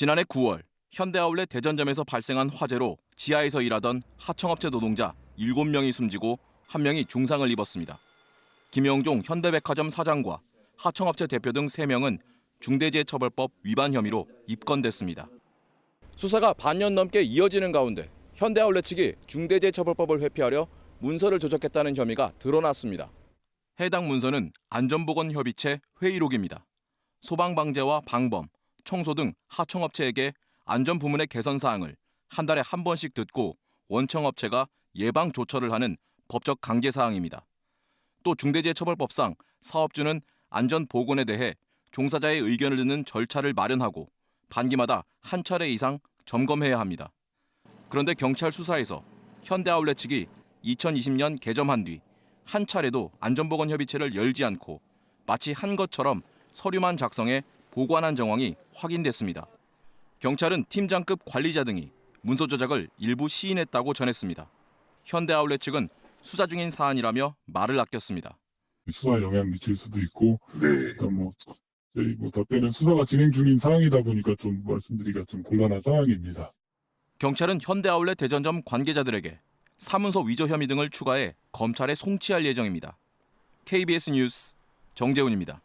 지난해 9월 현대아울렛 대전점에서 발생한 화재로 지하에서 일하던 하청업체 노동자 7명이 숨지고 1명이 중상을 입었습니다. 김영종 현대백화점 사장과 하청업체 대표 등 3명은 중대재해처벌법 위반 혐의로 입건됐습니다. 수사가 반년 넘게 이어지는 가운데 현대아울렛 측이 중대재해처벌법을 회피하려 문서를 조작했다는 혐의가 드러났습니다. 해당 문서는 안전보건협의체 회의록입니다. 소방방재와 방범, 청소 등 하청업체에게 안전 부문의 개선 사항을 한 달에 한 번씩 듣고 원청업체가 예방 조처를 하는 법적 강제 사항입니다. 또 중대재해처벌법상 사업주는 안전 보건에 대해 종사자의 의견을 듣는 절차를 마련하고 반기마다 한 차례 이상 점검해야 합니다. 그런데 경찰 수사에서 현대아울렛 측이 2020년 개점한 뒤 한 차례도 안전보건협의체를 열지 않고 마치 한 것처럼 서류만 작성해 보관한 정황이 확인됐습니다. 경찰은 팀장급 관리자 등이 문서 조작을 일부 시인했다고 전했습니다. 현대아울렛 측은 수사 중인 사안이라며 말을 아꼈습니다. 수사에 영향 미칠 수도 있고 네. 일단 뭐 저희 뭐 답변은 수사가 진행 중인 상황이다 보니까 좀 말씀드리기가 좀 곤란한 상황입니다. 경찰은 현대아울렛 대전점 관계자들에게 사문서 위조 혐의 등을 추가해 검찰에 송치할 예정입니다. KBS 뉴스 정재훈입니다.